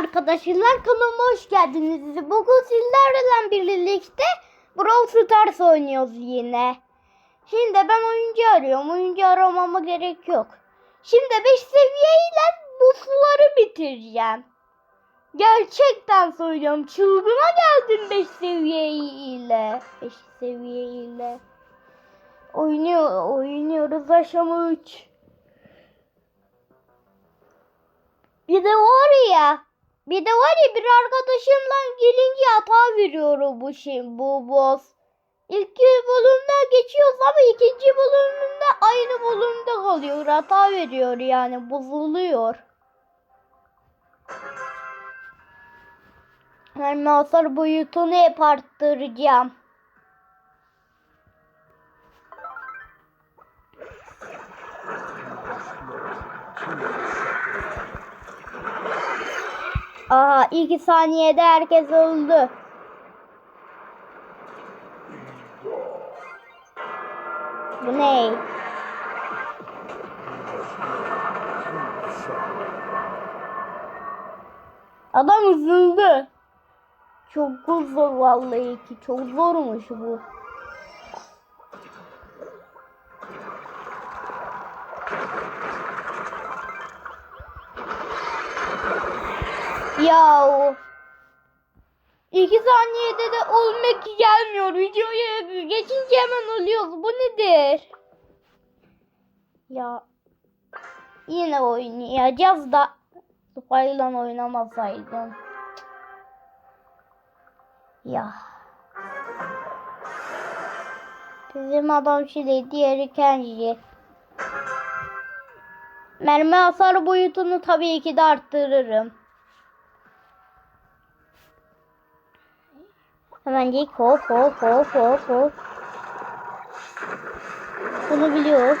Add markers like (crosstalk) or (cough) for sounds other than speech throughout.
arkadaşlar kanalıma hoş geldiniz. Bugün sizlerle birlikte Brawl Stars oynuyoruz yine. Şimdi ben oyuncu arıyorum. Oyuncu aramama gerek yok. Şimdi 5 seviyeyle bu suları bitireceğim. Gerçekten söylüyorum. Çılgına geldim 5 seviyeyle. 5 seviyeyle. Oynuyor, oynuyoruz aşama 3. Bir de var ya, bir de var ya bir arkadaşımla gelince hata veriyorum bu şey, bu boss. İlk bölümde geçiyoruz ama ikinci bölümünde aynı bölümde kalıyor. Hata veriyor yani bozuluyor. Ben hasar boyutunu hep arttıracağım. Aha iki saniyede herkes öldü. Bu ne? Adam üzüldü. Çok zor vallahi ki. Çok zormuş bu. Ya İki saniyede de ölmek gelmiyor. Videoya geçince hemen ölüyoruz. Bu nedir? Ya yine oynayacağız da Spy'la oynamasaydım. Ya. Bizim adam şimdi diğeri Kenji. Mermi hasar boyutunu tabii ki de arttırırım. Hemencik hop hop hop hop hop. Bunu biliyor.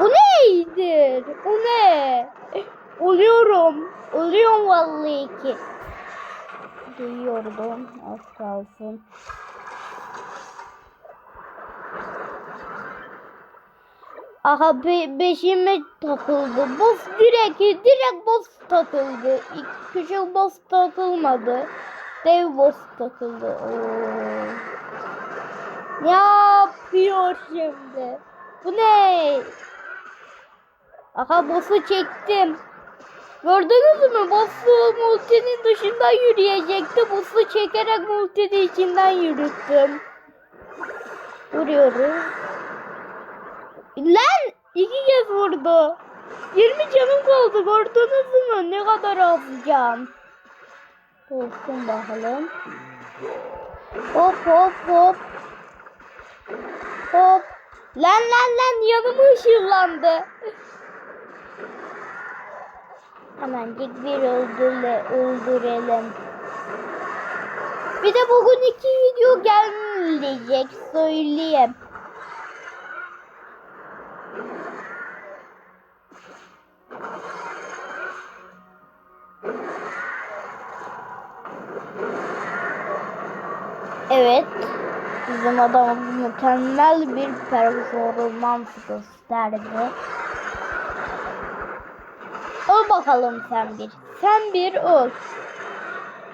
Bu neydi? Bu ne? Oluyorum. Oluyorum vallahi ki. Duyuyordum. Az kalsın. Aha be beşime takıldı. Boss direkt direkt boss takıldı. İlk küçük boss takılmadı. Dev boss takıldı. Oo. Ne yapıyor şimdi? Bu ne? Aha boss'u çektim. Gördünüz mü? Boss'u multinin dışından yürüyecekti. Boss'u çekerek multinin içinden yürüttüm. Vuruyoruz. Lan iki kez vurdu. 20 canım kaldı gördünüz mü? Ne kadar az can. Olsun bakalım. Hop hop hop. Hop. Lan lan lan yanıma ışınlandı. Hemencik bir öldüre, öldürelim. Bir de bugün iki video gelmeyecek söyleyeyim. Evet. Bizim adamımız mükemmel bir performans gösterdi. Öl bakalım sen bir. Sen bir öl.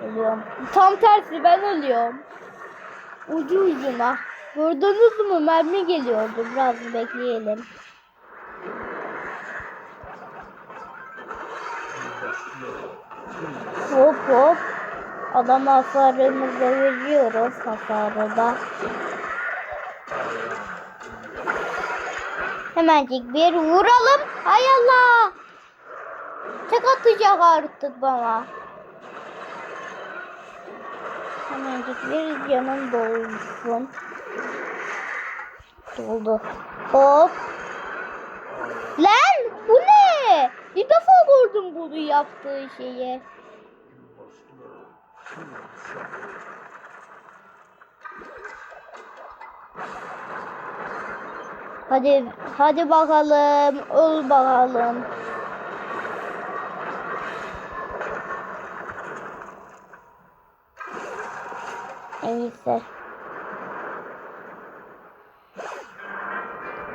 Ölüyorum. Tam tersi ben ölüyorum. Ucu ucuna. Gördünüz mü? Mermi geliyordu. Biraz bekleyelim. Hop hop. Adam hasarımızı veriyoruz hasarı da. Hemencik bir vuralım. Hay Allah. Tek atacak artık bana. Hemencik bir canım dolsun. Doldu. Hop. Lan bu ne? Bir defa gördüm bunu yaptığı şeyi. Hadi hadi bakalım. Öl bakalım. En iyisi.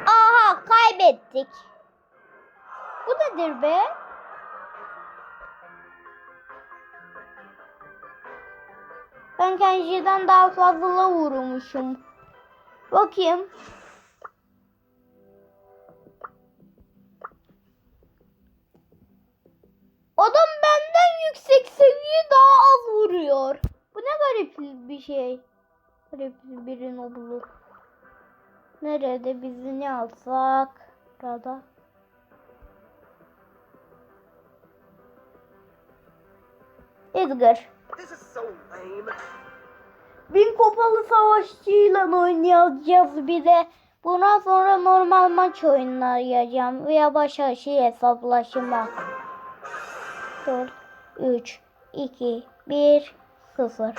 Aha kaybettik. Bu nedir be? Ben Kenji'den daha fazla vurmuşum. Bakayım. Adam benden yüksek seviye daha az vuruyor. Bu ne garip bir şey. Garip birini bulur. Nerede bizi ne alsak? Burada. Edgar. Bin kopalı savaşçıyla oynayacağız bir de. Bundan sonra normal maç oynayacağım. Veya başka şey hesaplaşma. 4, 3, 2, 1, 0.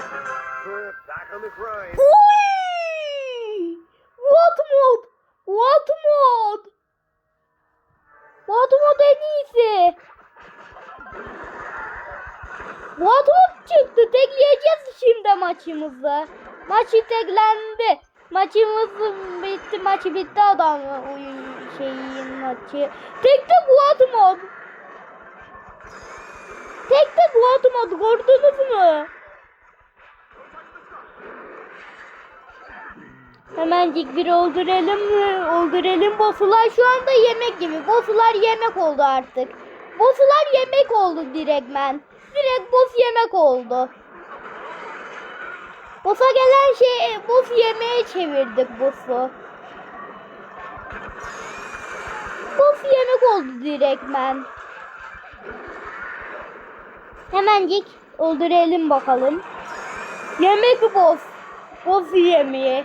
We're back on the grind. Oy! What mod? What mod? What mod en iyisi? Mod çıktı. Tekleyeceğiz şimdi maçımızı. Maçı teklendi. Maçımız bitti. Maçı bitti adam oyun şeyin maçı. Tek tek What mod. Tek tek What mod gördünüz mü? Hemencik bir öldürelim mi? Öldürelim. Boss'lar şu anda yemek gibi. Boss'lar yemek oldu artık. Boss'lar yemek oldu direktmen. Direkt boss yemek oldu. Boss'a gelen şey boss yemeğe çevirdik boss'u. Boss yemek oldu direktmen. Hemencik öldürelim bakalım. Yemek boss. Boss yemeği.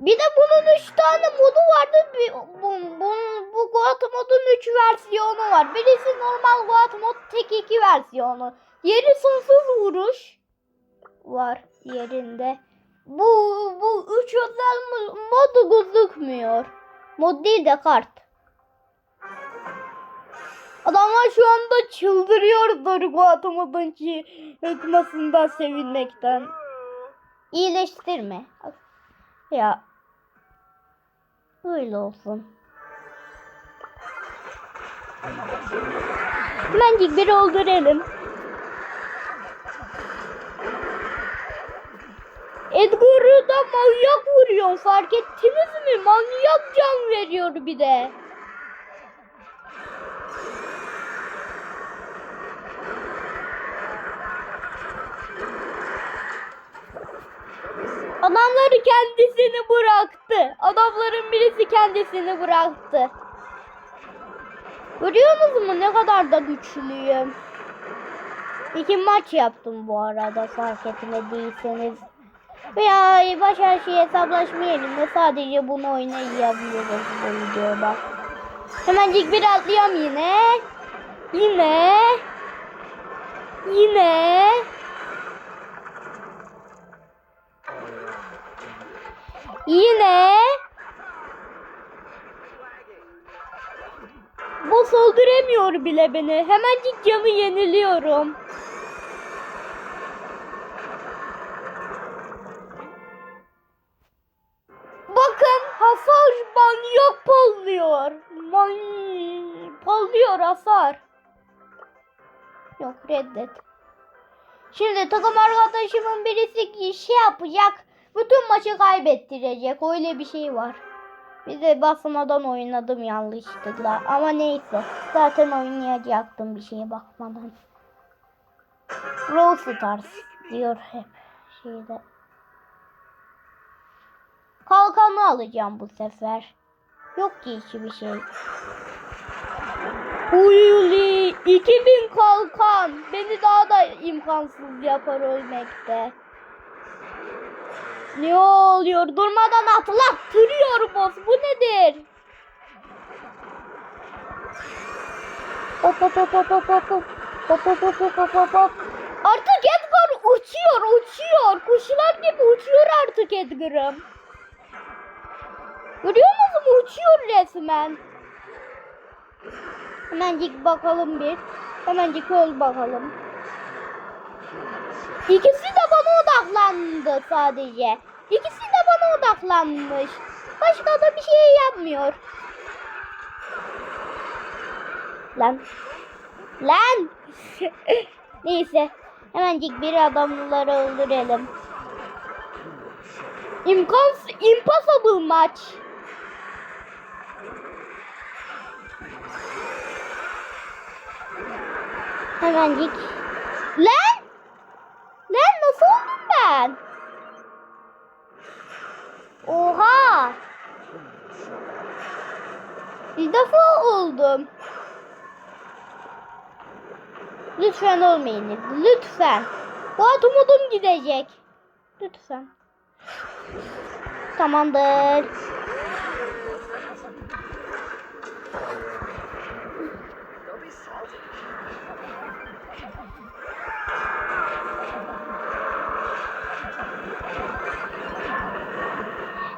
Bir de bunun 3 tane modu vardı. Bir, bu, bu, bu Goat modun 3 versiyonu var. Birisi normal Goat mod tek 2 versiyonu. Yeri sonsuz vuruş var yerinde. Bu bu 3 özel mo- modu gözükmüyor. Mod değil de kart. Adamlar şu anda çıldırıyordur Goat modun ki hükmasından sevinmekten. İyileştirme. Ya. Öyle olsun. Hemencik bir öldürelim. Edgar'ı da manyak vuruyor. Fark ettiniz mi? Manyak can veriyor bir de. Adamları kendisini bıraktı. Adamların birisi kendisini bıraktı. Görüyorsunuz mu ne kadar da güçlüyüm. İki maç yaptım bu arada fark etmediyseniz. Veya başka şey hesaplaşma yerine sadece bunu oynayabiliyoruz bu videoda. Hemencik bir atlıyorum yine. Yine. Yine. Yine. Bu öldüremiyor bile beni. Hemencik camı yeniliyorum. Bakın hasar manyak parlıyor. Man parlıyor hasar. Yok reddet. Şimdi takım arkadaşımın birisi şey yapacak. Bütün maçı kaybettirecek. Öyle bir şey var. Bir de basmadan oynadım yanlışlıkla. Ama neyse. Zaten oynayacaktım bir şeye bakmadan. Brawl Stars diyor hep şeyde. Kalkanı alacağım bu sefer. Yok ki hiçbir şey. Uyuli 2000 kalkan. Beni daha da imkansız yapar ölmekte. Ne oluyor? Durmadan atlattırıyor boss. Bu nedir? Hop hop hop hop hop hop hop. Hop hop hop hop hop hop. Artık Edgar uçuyor uçuyor. Kuşlar gibi uçuyor artık Edgar'ım. Görüyor musun? Uçuyor resmen. Hemencik bakalım bir. Hemencik öl bakalım. İkisi de odaklandı sadece. İkisi de bana odaklanmış. Başka da bir şey yapmıyor. Lan. Lan. (laughs) Neyse. Hemencik bir adamları öldürelim. İmkans impossible maç. Hemencik. Lan! Ben? Oha! Bir defa oldum. Lütfen olmayın. Lütfen. Fuat umudum gidecek. Lütfen. Tamamdır.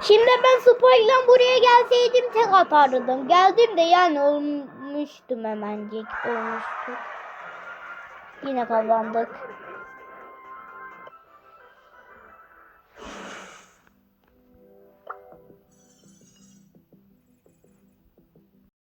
Şimdi ben Spike'la buraya gelseydim tek atardım. Geldim de yani olmuştum hemencik. Olmuştuk. Yine kazandık.